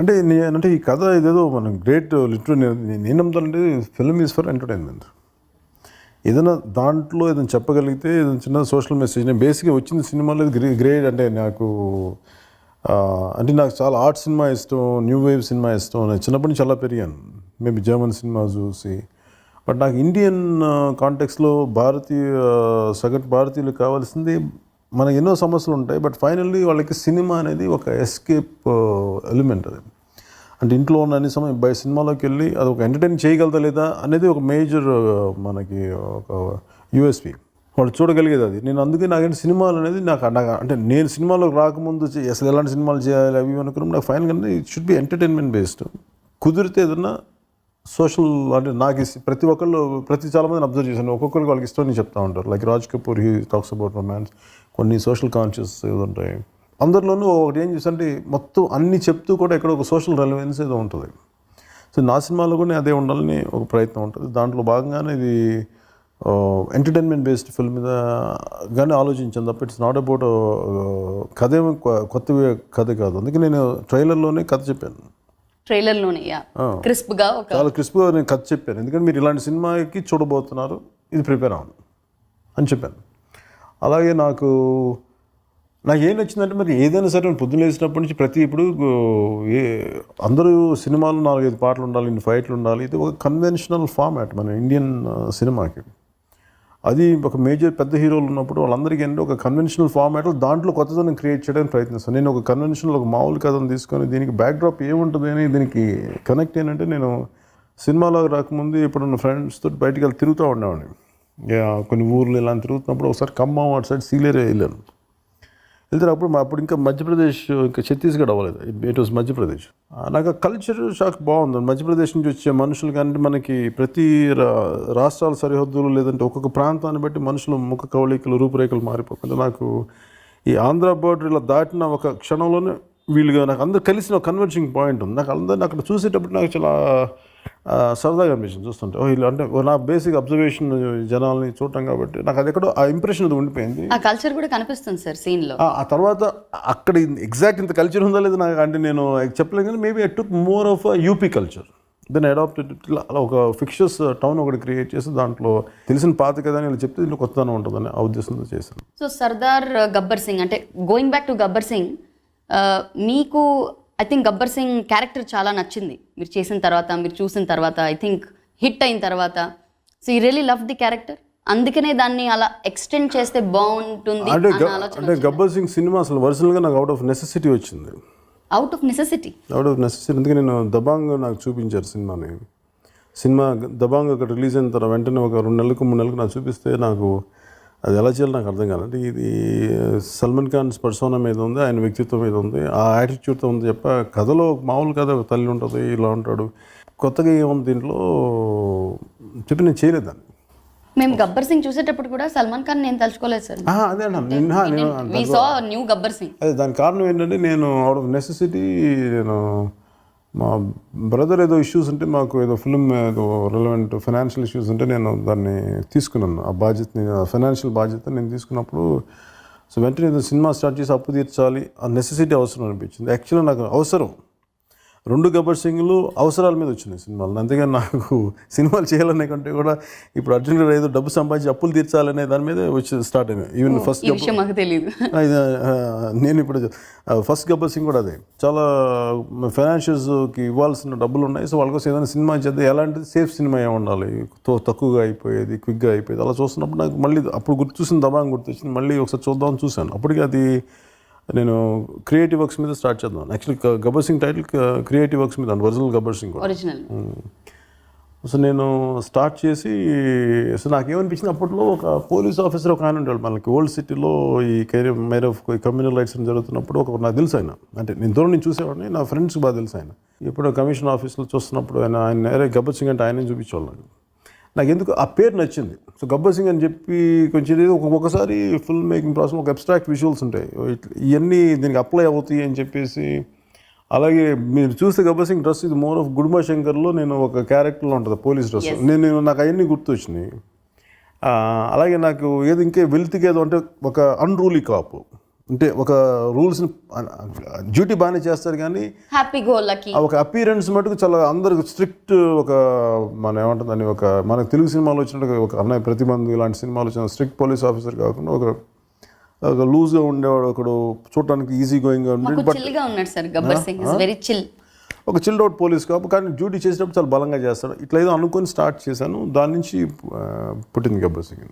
అంటే నే- అంటే ఈ కథ ఇదేదో మనం గ్రేట్ లిటరీ నేను ఫిల్మ్ ఈజ్ ఫర్ ఎంటర్టైన్మెంట్. ఏదైనా దాంట్లో ఏదైనా చెప్పగలిగితే ఏదైనా చిన్న సోషల్ మెసేజ్ నేను బేసిక్గా వచ్చింది సినిమాలో గ్రే గ్రేట్ అంటే నాకు అంటే నాకు చాలా ఆర్ట్ సినిమా ఇష్టం న్యూ వేవ్ సినిమా ఇష్టం. నేను చిన్నప్పటి నుంచి చాలా పెరిగాను. మేబీ జర్మన్ సినిమా చూసి. బట్ నాకు ఇండియన్ కాంటెక్స్లో భారతీయ సగటు భారతీయులు కావాల్సింది మనకి ఎన్నో సమస్యలు ఉంటాయి బట్ ఫైనల్లీ వాళ్ళకి సినిమా అనేది ఒక ఎస్కేప్ ఎలిమెంట్ uh, అది. అంటే ఇంట్లో ఉన్న అన్ని సమయం బయ సినిమాలోకి వెళ్ళి అది ఒక ఎంటర్టైన్ చేయగలదా లేదా అనేది ఒక మేజర్ uh, మనకి ఒక యూఎస్పి వాళ్ళు చూడగలిగేది అది. నేను అందుకే నాకంటే సినిమాలు అనేది నాకు నాకు అంటే నేను సినిమాలోకి రాకముందు చే- అసలు ఎలాంటి సినిమాలు చేయాలి అవి అనుకున్నాం నాకు ఫైనల్గా it should be entertainment based కుదిరితే ఏదన్నా సోషల్ అంటే నాకు ప్రతి ఒక్కళ్ళు ప్రతి చాలా మందిని అబ్జర్వ్ చేశాను. ఒక్కొక్కరికి వాళ్ళకి ఇష్టం చెప్తా ఉంటారు. Like Raj Kapoor he talks about romance కొన్ని సోషల్ కాన్షియస్ ఏదో ఉంటాయి. అందరిలోనూ ఒకటి ఏం చేశారంటే మొత్తం అన్ని చెప్తూ కూడా ఇక్కడ ఒక సోషల్ రెలవెన్స్ ఏదో ఉంటుంది. సో నా సినిమాలో కూడా అదే ఉండాలని ఒక ప్రయత్నం ఉంటుంది. దాంట్లో భాగంగానే ఇది ఎంటర్టైన్మెంట్ బేస్డ్ ఫిల్మ్ మీద కానీ ఆలోచించాను. తప్ప ఇట్స్ నాట్ అబౌట్ కథ ఏమో కొ- కొత్త కథ కాదు. అందుకే నేను ట్రైలర్లోనే కథ చెప్పాను. ట్రైలర్లోనే యా. క్రిస్ప్గా ఒక చాలా క్రిస్ప్గా నేను కథ చెప్పాను. ఎందుకంటే మీరు ఇలాంటి సినిమాకి చూడబోతున్నారు ఇది ప్రిపేర్ అవ్వండి అని చెప్పాను. అలాగే నాకు నాకు ఏం నచ్చిందంటే మరి ఏదైనా సరే నేను పొద్దున్న లేచినప్పటి నుంచి ప్రతి ఇప్పుడు ఏ అందరూ సినిమాలు నాలుగైదు పాటలు ఉండాలి ఇన్ని ఫైట్లు ఉండాలి ఇది ఒక కన్వెన్షనల్ ఫార్మాట్ మన ఇండియన్ సినిమాకి. అది ఒక మేజర్ పెద్ద హీరోలు ఉన్నప్పుడు వాళ్ళందరికీ ఏంటంటే ఒక కన్వెన్షనల్ ఫార్మాట్లో దాంట్లో కొత్తదనం క్రియేట్ చేయడానికి ప్రయత్నిస్తాను. నేను ఒక కన్వెన్షనల్ ఒక మామూలు కథను తీసుకొని దీనికి బ్యాక్డ్రాప్ ఏముంటుంది అని దీనికి కనెక్ట్ ఏంటంటే నేను సినిమాలో రాకముందు ఇప్పుడు ఫ్రెండ్స్ తోటి బయటికి వెళ్ళి తిరుగుతూ ఉండేవాడిని. కొన్ని ఊర్లు ఇలా తిరుగుతున్నప్పుడు ఒకసారి ఖమ్మం అటు సైడ్ సీలేరే వెళ్ళాను. వెళ్తే అప్పుడు మా అప్పుడు ఇంకా మధ్యప్రదేశ్ ఇంకా ఛత్తీస్గఢ్ అవ్వలేదు. It was Madhya Pradesh. ఆ, నాకు కల్చర్ షాక్ బాగుంది. మధ్యప్రదేశ్ నుంచి వచ్చే మనుషులు కానీ మనకి ప్రతి రా- రాష్ట్రాల సరిహద్దులు లేదంటే ఒక్కొక్క ప్రాంతాన్ని బట్టి మనుషుల ముఖ కవళికలు రూపురేఖలు మారిపోతుంది నాకు ఈ ఆంధ్ర బోర్డర్ ఇలా దాటిన ఒక క్షణంలోనే వీళ్ళుగా నాకు అందరు కలిసిన కన్వర్జింగ్ పాయింట్ ఉంది. నాకు అందరిని అక్కడ చూసేటప్పుడు నాకు చాలా సరదాగా అనిపించింది చూస్తుంటే. ఓ వీళ్ళు అంటే నా బేసిక్ అబ్జర్వేషన్ జనాల్ని చూడటం కాబట్టి నాకు అది ఎక్కడో ఆ ఇంప్రెషన్ అది ఉండిపోయింది. ఆ కల్చర్ కూడా కనిపిస్తుంది సార్ సీన్లో ఆ ఆ తర్వాత అక్కడ ఎగ్జాక్ట్ ఇంత కల్చర్ ఉందా లేదా నాకు అంటే నేను చెప్పలేను కానీ maybe I took more of UP culture then adapted అలా ఒక ఫిక్షస్ టౌన్ ఒకటి క్రియేట్ చేసి దాంట్లో తెలిసిన పాత కదా అని ఇలా చెప్తే దీంట్లో కొత్తదనం ఉంటుందని ఆ ఉద్దేశంతో చేశాను. సో సర్దార్ గబ్బర్ సింగ్ అంటే going back to Gabbar Singh మీకు I think Gabbar Singh character చాలా నచ్చింది. మీరు చేసిన తర్వాత మీరు చూసిన తర్వాత ఐ థింక్ హిట్ అయిన తర్వాత. సో ఈ రియలీ లవ్ ది క్యారెక్టర్ అందుకనే దాన్ని అలా ఎక్స్టెండ్ చేస్తే బాగుంటుంది అంటే గబ్బర్ సింగ్ సినిమా అసలు ఒరిజినల్గా నాకు అవుట్ ఆఫ్ నెసెసిటీ వచ్చింది. Out of necessity out of necessity అందుకే నేను దబాంగ్ నాకు చూపించారు సినిమాని. సినిమా దబాంగ్ అక్కడ రిలీజ్ అయిన తర్వాత వెంటనే ఒక రెండు నెలలకు మూడు నెలలకు నాకు చూపిస్తే నాకు అది ఎలా చేయాలో నాకు అర్థం కాదు అంటే ఇది సల్మాన్ ఖాన్ పర్సోనా మీద ఉంది ఆయన వ్యక్తిత్వం మీద ఉంది ఆ యాటిట్యూడ్తో ఉంది చెప్ప కథలో మామూలు కథ తల్లి ఉంటుంది ఇలా ఉంటాడు. కొత్తగా ఏముంది దీంట్లో? చెప్పి నేను చేయలేదు దాన్ని. మేము గబ్బర్ సింగ్ చూసేటప్పుడు కూడా సల్మాన్ ఖాన్ నేను తలుచుకోలేదు సార్. అదే న్యూ గబ్బర్ సింగ్. అదే దాని కారణం ఏంటంటే నేను అవుట్ ఆఫ్ నెసెసిటీ నేను మా బ్రదర్ ఏదో ఇష్యూస్ ఉంటే మాకు ఏదో ఫిల్మ్ ఏదో రిలవెంట్ ఫైనాన్షియల్ ఇష్యూస్ ఉంటే నేను దాన్ని తీసుకున్నాను. ఆ బాధ్యతని ఫైనాన్షియల్ బాధ్యత నేను తీసుకున్నప్పుడు సో వెంటనే ఏదో సినిమా స్టార్ట్ చేసి అప్పు తీర్చాలి ఆ నెసెసిటీ అవసరం అనిపించింది. యాక్చువల్గా నాకు అవసరం. రెండు గబ్బర్ సింగ్లు అవసరాల మీద వచ్చినాయి సినిమాలు. అంతేగాని నాకు సినిమాలు చేయాలనే కంటే కూడా ఇప్పుడు అర్జున్ గారు ఏదో డబ్బు సంపాదించి అప్పులు తీర్చాలనే దాని మీదే వచ్చి స్టార్ట్ అయినాయి. ఈవెన్ ఫస్ట్ తెలియదు నేను ఇప్పుడు ఫస్ట్ గబ్బర్ సింగ్ కూడా అదే. చాలా ఫైనాన్షియల్స్కి ఇవ్వాల్సిన డబ్బులు ఉన్నాయి. సో వాళ్ళ కోసం ఏదైనా సినిమా చేద్దాం. ఎలాంటిది? సేఫ్ సినిమా ఏమి ఉండాలి తక్కువగా అయిపోయేది క్విక్గా అయిపోయేది అలా చూస్తున్నప్పుడు నాకు మళ్ళీ అప్పుడు గుర్తు చూసిన దబాంగ్ గుర్తొచ్చింది మళ్ళీ ఒకసారి చూద్దామని చూశాను. అప్పటికి అది నేను క్రియేటివ్ వర్క్స్ మీద స్టార్ట్ చేద్దాం. Actually Gabbar Singh title creative works మీద original Gabbar Singh original so నేను స్టార్ట్ చేసి సో నాకేమనిపించింది అప్పట్లో ఒక పోలీస్ ఆఫీసర్ ఒక ఆయన ఉంటాడు మనకి. ఓల్డ్ సిటీలో ఈ career mare of communal riots జరుగుతున్నప్పుడు ఒక నాకు తెలుసు ఆయన. అంటే నేను దూరం నుంచి చూసేవాడిని నా ఫ్రెండ్స్ బాగా తెలుసు ఆయన. ఇప్పుడు కమిషన్ ఆఫీస్లో చూస్తున్నప్పుడు ఆయన ఆయన గబ్బర్ సింగ్ అంటే ఆయన చూపించేవాళ్ళు నాకు. ఎందుకు ఆ పేరు నచ్చింది. సో గబ్బర్ సింగ్ అని చెప్పి కొంచెం ఏదో ఒక- ఒకసారి ఫిల్మ్ మేకింగ్ ప్రాసెస్ ఒక అబ్స్ట్రాక్ట్ విజువల్స్ ఉంటాయి. ఇవన్నీ దీనికి అప్లై అవుతాయి అని చెప్పేసి. అలాగే మీరు చూస్తే గబ్బర్ సింగ్ డ్రెస్ ఇది మోర్ ఆఫ్ గుడుమా శంకర్లో నేను ఒక క్యారెక్టర్లో ఉంటుంది పోలీస్ డ్రెస్. నేను నేను- నాకు అవన్నీ గుర్తొచ్చినాయి. అలాగే నాకు ఏది ఇంకే వెల్త్కి ఏదో అంటే ఒక అన్రూలీ కాపు అంటే ఒక రూల్స్ని డ్యూటీ బాగానే చేస్తారు కానీ హ్యాపీ గోలకి ఒక అపీరెన్స్ మటుకు చాలా అందరికి స్ట్రిక్ట్ ఒక మన ఏమంటుందని ఒక మనకు తెలుగు సినిమాలో వచ్చినట్టు ఒక అన్నయ్య ప్రతిబంధు ఇలాంటి సినిమాలు వచ్చిన స్ట్రిక్ట్ పోలీస్ ఆఫీసర్ కాకుండా ఒక ఒక లూజ్గా ఉండేవాడు ఒకడు చూడటానికి ఈజీ గోయింగ్గా ఉండే మాకు చిల్గా ఉన్నాడు sir Gabbar Singh very chill ఒక చిల్డ్ అవుట్ పోలీస్ కాబట్టి కానీ డ్యూటీ చేసేటప్పుడు చాలా బలంగా చేస్తాడు. ఇట్లా ఏదో అనుకొని స్టార్ట్ చేశాను. దాని నుంచి పుట్టింది గబ్బర్ సింగ్.